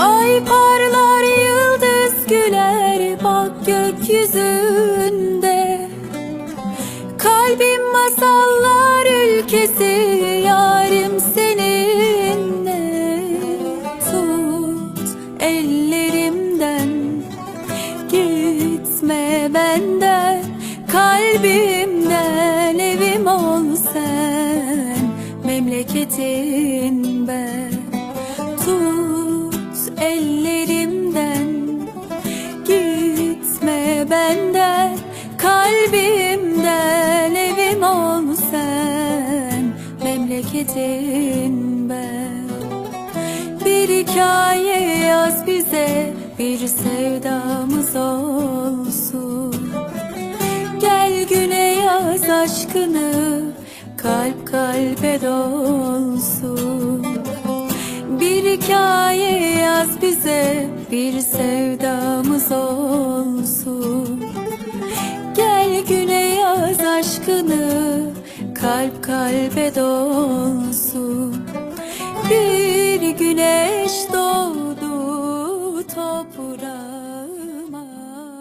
parlar yıldız güler bak gökyüzünde. Kalbim masallar ülkesi yarim seninle. Tut ellerimden gitme benden. Kalbimden evim ol sen memleketin ellerimden. Gitme benden Kalbimden evim ol sen. Memleketin ben. Bir hikaye yaz bize Bir sevdamız olsun. Gel güne yaz aşkını Kalp kalbe dolsun hikaye yaz bize bir sevdamız olsun. Gel güne yaz aşkını kalp kalbe dolsun. Bir güneş doğdu toprağa.